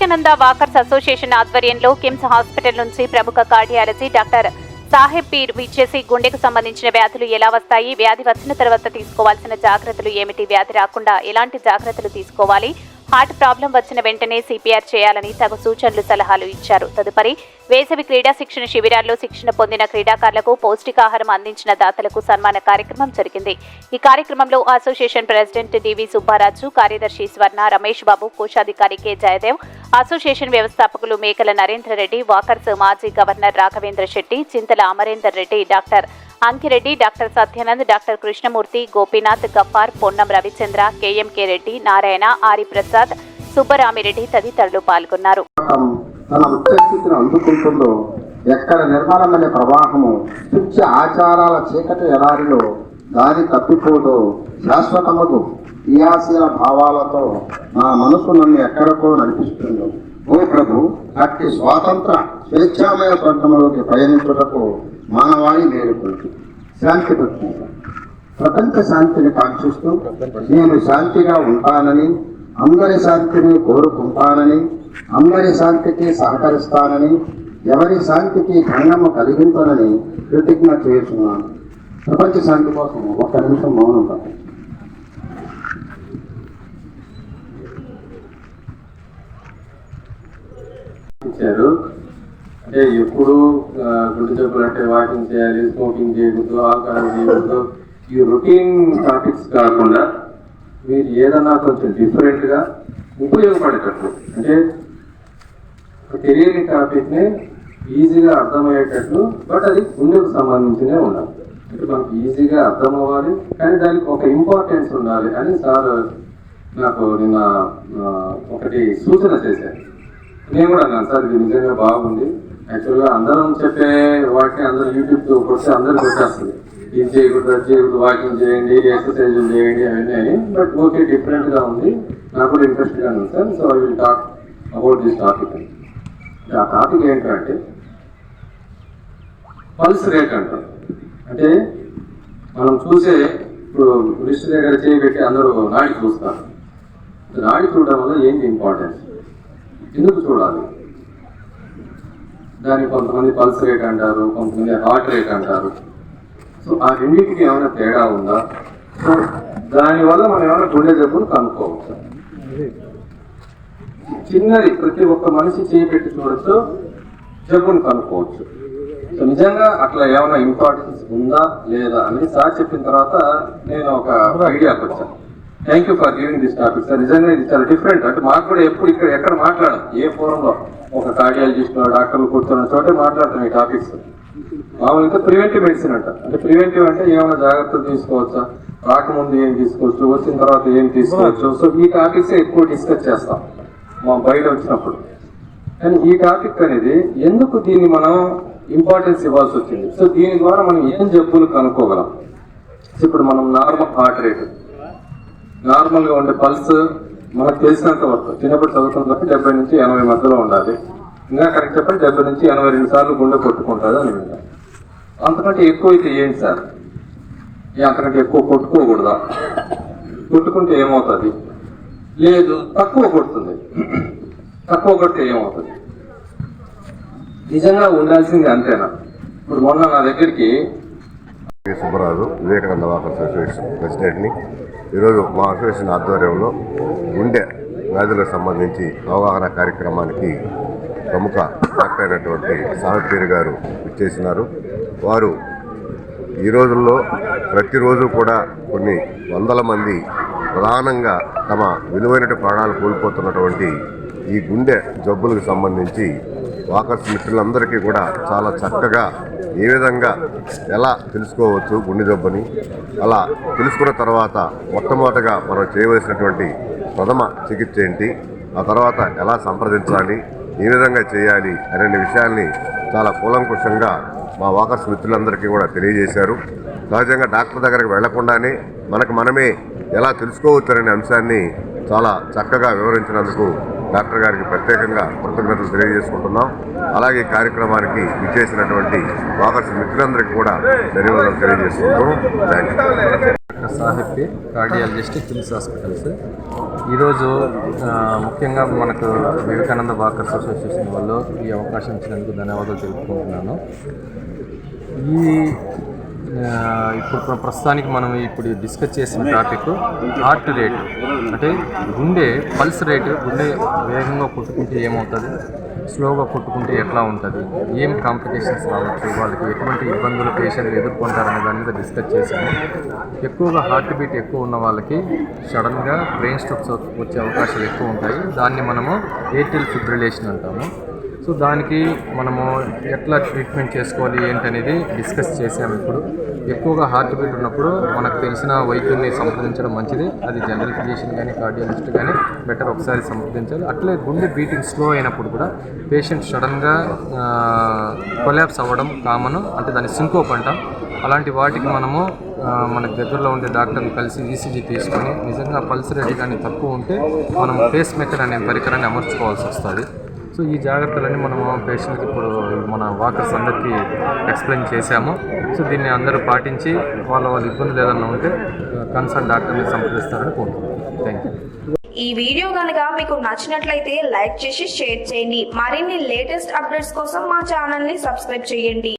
Vivekananda walkers association ఆధ్వర్యంలో KIMS hospital నుంచి ప్రముఖ కార్డియాలజీ డాక్టర్ సాహెబ్ పీర్ విచ్చేసి గుండెకు సంబంధించిన వ్యాధులు ఎలా వస్తాయి వ్యాధి వచ్చిన తర్వాత తీసుకోవాల్సిన జాగ్రత్తలు ఏమిటి వ్యాధి రాకుండా ఎలాంటి జాగ్రత్తలు తీసుకోవాలి హార్ట్ ప్రాబ్లం వచ్చిన వెంటనే సిపిఆర్ చేయాలని తగు సూచనలు సలహాలు ఇచ్చారు. తదుపరి వేసవి క్రీడా శిక్షణ శిబిరాల్లో శిక్షణ పొందిన క్రీడాకారులకు పౌష్టికాహారం అందించిన దాతలకు సన్మాన కార్యక్రమం జరిగింది. ఈ కార్యక్రమంలో అసోసియేషన్ ప్రెసిడెంట్ డివి సుబ్బారాజు కార్యదర్శి స్వర్ణ రమేష్ బాబు కోశాధికారి కె. జయదేవ్ అసోసియేషన్ వ్యవస్థాపకులు మేకల నరేంద్ర రెడ్డి వాకర్స్ మాజీ governor Raghavendra Shetty Chintala Amarendar Reddy doctor Ankireddy doctor Satyanand doctor Krishnamurthy Gopinath Gaffar Ponnam Ravichandra KMK Reddy Narayana Ari Prasad Subbaramireddy తదితరులు పాల్గొన్నారు. అందుకుంటుందో ఎక్కడ నిర్మలమైన ప్రవాహము తుచ్చ ఆచారాల చీకటి ఎడారిలో దారి తప్పిపోదో శాశ్వతముగు. క్రియాశీల భావాలతో నా మనసు నన్ను ఎక్కడికో నడిపిస్తుందో. ఓ ప్రభు అట్టి స్వాతంత్ర స్వేచ్ఛామయ స్వర్గంలోకి పయనించుటకు మానవాళి వేడుకుంటు శాంతి భక్తి ప్రపంచ శాంతిని కాంక్షిస్తూ నేను శాంతిగా ఉంటానని అందరి శాంతిని కోరుకుంటానని అందరి శాంతికి సహకరిస్తానని ఎవరి శాంతికి భంగము కలిగించనని ప్రతిజ్ఞ చేస్తున్నాను. ప్రపంచ శాంతి కోసం ఒక నిమిషం మౌనం పట్టండి. ఇచ్చారు. అంటే ఎప్పుడు గుండె జబ్బులు అంటే వాకింగ్ చేయాలి స్మోకింగ్ చేయకూడదు ఆల్కహాల్ చేయకూడదు. ఈ రొటీన్ టాపిక్స్ కాకుండా మీరు ఏదన్నా కొంచెం డిఫరెంట్గా ఉపయోగపడేటట్లు అంటే తెలియని టాపిక్ని ఈజీగా అర్థమయ్యేటట్లు బట్ అది గుండెకు సంబంధించినే ఉండాలి. అంటే మనకి ఈజీగా అర్థం అవ్వాలి కానీ దానికి ఒక ఇంపార్టెన్స్ ఉండాలి అని సార్ నాకు నిన్న ఒకటి సూచన చేశారు. నేను కూడా అన్నాను సార్ ఇది నిజంగా బాగుంది. యాక్చువల్గా అందరం చెప్పే వాటిని అందరూ యూట్యూబ్తో కొడితే అందరూ వచ్చేస్తుంది. ఇది చేయకూడదు అది చేయకూడదు వాకింగ్ చేయండి ఎక్సర్సైజ్ చేయండి అవన్నీ అని. బట్ ఓకే డిఫరెంట్గా ఉంది. నాకు కూడా ఇంట్రెస్ట్గా ఉంది sir. So I will talk about this topic. అని ఆ టాపిక్ ఏంటంటే పల్స్ రేట్ అంటారు. అంటే మనం చూసే ఇప్పుడు లిస్ట్ దగ్గర చేయబెట్టి అందరూ నాడి చూస్తారు. నాడి చూడడం వల్ల ఏంటి ఇంపార్టెన్స్? ఎందుకు చూడాలి? దాన్ని కొంతమంది పల్స్ రేట్ అంటారు కొంతమంది హార్ట్ రేట్ అంటారు. సో ఆ రెండింటికి ఏమైనా తేడా ఉందా? సో దానివల్ల మనం ఏమైనా గుండె జబ్బును కనుక్కోవచ్చు. చిన్నది ప్రతి ఒక్క మనిషి చేయి పెట్టి చూడొచ్చు జబ్బును కనుక్కోవచ్చు. సో నిజంగా అట్లా ఏమైనా ఇంపార్టెన్స్ ఉందా లేదా అని సార్ చెప్పిన తర్వాత నేను ఒక ఐడియాకి వచ్చాను. Thank you for giving this topic sir నిజంగా ఇది చాలా డిఫరెంట్ అంటే మాకు కూడా ఎప్పుడు ఇక్కడ ఎక్కడ మాట్లాడడం ఏ ఫోరంలో? ఒక కార్డియాలజిస్ట్ డాక్టర్లు కూర్చున్న చోటే మాట్లాడతాం ఈ టాపిక్స్ మామూలు ఇంకా ప్రివెంటివ్ మెడిసిన్ అంట. అంటే ప్రివెంటివ్ అంటే ఏమైనా జాగ్రత్తలు తీసుకోవచ్చా? రాకముందు ఏం తీసుకోవచ్చు? వచ్చిన తర్వాత ఏం తీసుకోవచ్చు? సో ఈ టాపిక్స్ ఎక్కువ డిస్కస్ చేస్తాం. మా బయట వచ్చినప్పుడు. కానీ ఈ టాపిక్ అనేది ఎందుకు దీన్ని మనం ఇంపార్టెన్స్ ఇవ్వాల్సి వచ్చింది? సో దీని ద్వారా మనం ఏం జబ్బులు కనుక్కోగలం? ఇప్పుడు మనం నార్మల్ హార్ట్ రేట్ నార్మల్గా ఉండే పల్స్ మనకు తెలిసినంత వరకు చిన్నప్పుడు చదువుతున్న వరకు డెబ్బై నుంచి ఎనభై మధ్యలో ఉండాలి. ఇంకా కరెక్ట్ చెప్పండి డెబ్బై నుంచి ఎనభై రెండు సార్లు గుండె కొట్టుకుంటుంది అని విన్నాను అంతకంటే ఎక్కువ అయితే ఏంటి సార్? అంతకంటే ఎక్కువ కొట్టుకోకూడదా? కొట్టుకుంటే ఏమవుతుంది? లేదు తక్కువ కొడుతుంది. తక్కువ కొడితే ఏమవుతుంది? నిజంగా ఉండాల్సింది అంతేనా? ఇప్పుడు మొన్న నా దగ్గరికి సుబ్బరాజు వివేకానంద వాకర్స్ అసోసియేషన్ ప్రెసిడెంట్ని. ఈరోజు మా అసోసియేషన్ ఆధ్వర్యంలో గుండె వ్యాధులకు సంబంధించి అవగాహన కార్యక్రమానికి ప్రముఖ డాక్టర్ అయినటువంటి సావిత్రి గారు ఇచ్చేసినారు వారు ఈ రోజుల్లో ప్రతిరోజు కూడా కొన్ని వందల మంది ప్రధానంగా తమ విలువైన ప్రాణాలు కోల్పోతున్నటువంటి ఈ గుండె జబ్బులకు సంబంధించి వాకర్స్ మిత్రులందరికీ కూడా చాలా చక్కగా ఏ విధంగా ఎలా తెలుసుకోవచ్చు గుండె జబ్బుని అలా తెలుసుకున్న తర్వాత మొట్టమొదటగా మనం చేయవలసినటువంటి ప్రథమ చికిత్స ఏంటి ఆ తర్వాత ఎలా సంప్రదించాలి ఏ విధంగా చేయాలి అనే విషయాల్ని చాలా కూలంకుషంగా మా వాకర్స్ మిత్రులందరికీ కూడా తెలియజేశారు. సహజంగా డాక్టర్ దగ్గరికి వెళ్ళకుండానే మనకు మనమే ఎలా తెలుసుకోవచ్చు అనే అంశాన్ని చాలా చక్కగా వివరించినందుకు డాక్టర్ గారికి ప్రత్యేకంగా కృతజ్ఞతలు తెలియజేసుకుంటున్నాం. అలాగే కార్యక్రమానికి విచ్చేసినటువంటి వాకర్స్ మిత్రులందరికీ కూడా ధన్యవాదాలు తెలియజేసుకుంటూ thank you cardiologist KIMS hospitals. ఈరోజు ముఖ్యంగా మనకు వివేకానంద బాకర్స్ అసోసియేషన్ వాళ్ళు ఈ అవకాశం ఇచ్చినందుకు ధన్యవాదాలు తెలుపుకుంటున్నాను. ఈ ఇప్పుడు ప్రస్తుతానికి మనం ఇప్పుడు డిస్కస్ చేసిన టాపిక్ హార్ట్ రేట్. అంటే గుండె పల్స్ రేటు గుండె వేగంగా కొట్టుకుంటే ఏమవుతుంది? స్లోగా కొట్టుకుంటే ఎట్లా ఉంటుంది? ఏం కాంప్లికేషన్స్ రావచ్చు? వాళ్ళకి ఎటువంటి ఇబ్బందులు పేషెంట్లు ఎదుర్కొంటారనే దాని మీద డిస్కస్ చేశాము ఎక్కువగా హార్ట్ బీట్ ఎక్కువ ఉన్న వాళ్ళకి సడన్గా బ్రెయిన్ స్ట్రోక్స్ వచ్చే అవకాశాలు ఎక్కువ ఉంటాయి. దాన్ని మనము ఎయిర్టెల్ ఫిబ్రిలేషన్ అంటాము. సో దానికి మనము ఎట్లా ట్రీట్మెంట్ చేసుకోవాలి ఏంటనేది డిస్కస్ చేసాము ఇప్పుడు. ఎక్కువగా హార్ట్ బీట్ ఉన్నప్పుడు మనకు తెలిసిన వైద్యుల్ని సంప్రదించడం మంచిది. అది జనరల్ ఫిజిషియన్ కానీ కార్డియాలజిస్ట్ కానీ బెటర్ ఒకసారి సంప్రదించాలి. అట్లే గుండె బీటింగ్ స్లో అయినప్పుడు కూడా పేషెంట్ సడన్గా కొలాప్స్ అవ్వడం కామన్ అంటే దాన్ని సింకోప్ అంటాం. అలాంటి వాటికి మనము మన మనకు దగ్గరలో ఉండే డాక్టర్ని కలిసి ఈసీజీ తీసుకొని నిజంగా పల్స్ రేట్ కానీ తక్కువ ఉంటే మనం ఫేస్ మేకర్ అనే పరికరాన్ని అమర్చుకోవాల్సి వస్తుంది. సో ఈ జాగ్రత్తలన్నీ మనము పేషెంట్కి ఇప్పుడు మన వాకర్స్ అందరికీ ఎక్స్ప్లెయిన్ చేశాము. సో దీన్ని అందరూ పాటించి వాళ్ళ వాళ్ళ ఇబ్బందులు ఏదైనా ఉంటే కన్సర్న్ డాక్టర్ని సంప్రదిస్తారని కోరుతున్నాను థ్యాంక్ యూ ఈ వీడియో కనుక మీకు నచ్చినట్లయితే లైక్ చేసి షేర్ చేయండి. మరిన్ని లేటెస్ట్ అప్డేట్స్ కోసం మా ఛానల్ని సబ్స్క్రైబ్ చేయండి.